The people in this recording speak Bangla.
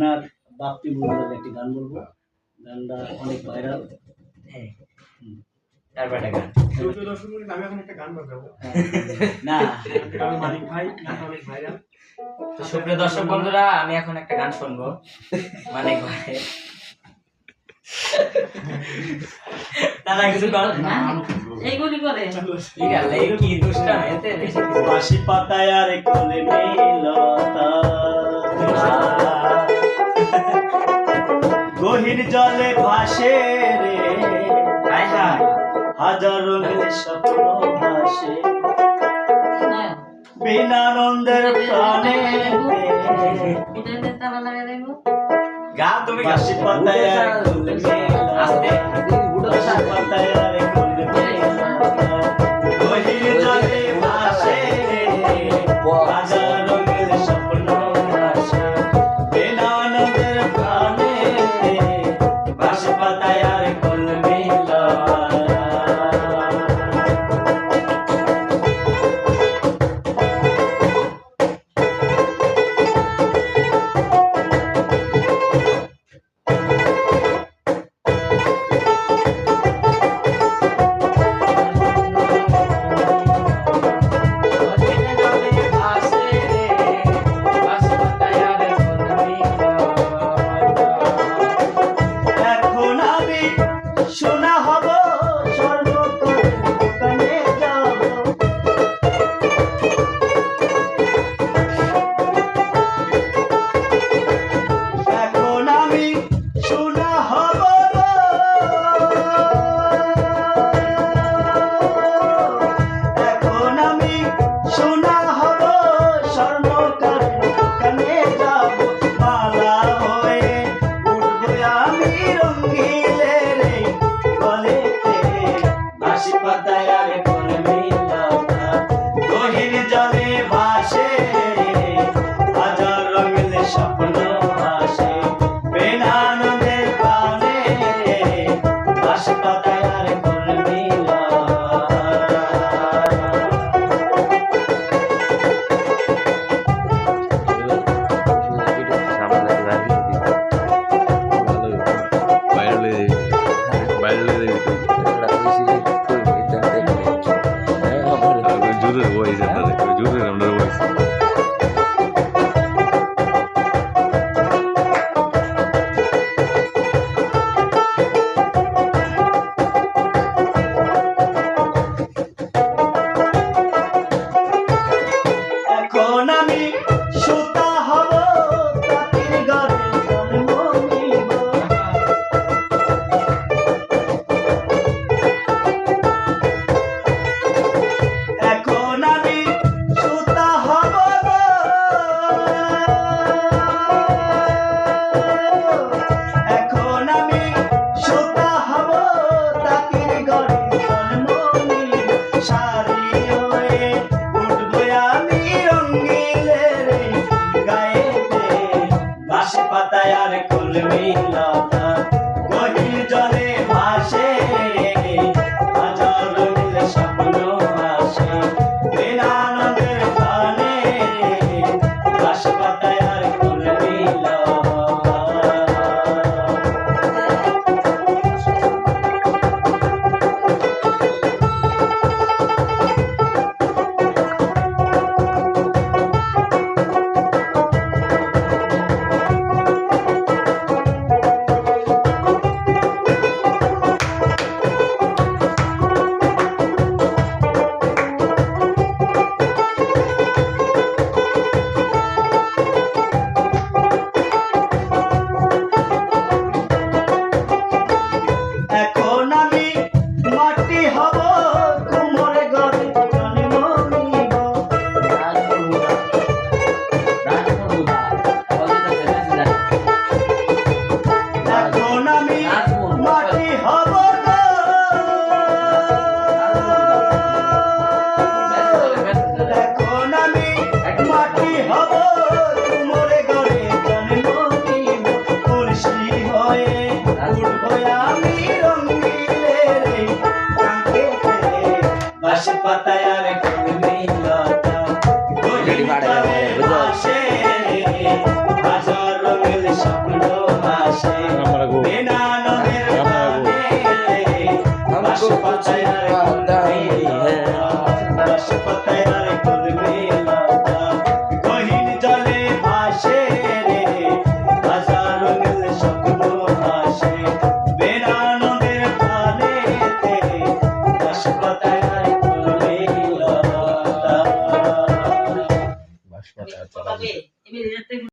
আপনার বাপ্পি বুলবুলের একটি গান বলব। গানটা অনেক ভাইরাল হ্যাঁ। মানিক সুপ্রিয় দর্শক বন্ধুরা আমি এখন একটা গান শুনব। মানে ভাই। দাদা কিছু কর এইগুলি করে। ঠিক আছে কি দুষ্টাম? এতে বেশি কিছু না। বাসি পাতায় আর কোলে মেলতা গহীর জলে ভাসে রে। হাজার রঙের স্বপ্ন ভাসে। বিনানন্দের প্রাণে গা তুমি। বাসি পাতায় আস্তে। পাতায় Boys, ándale, con i Hello, Shane.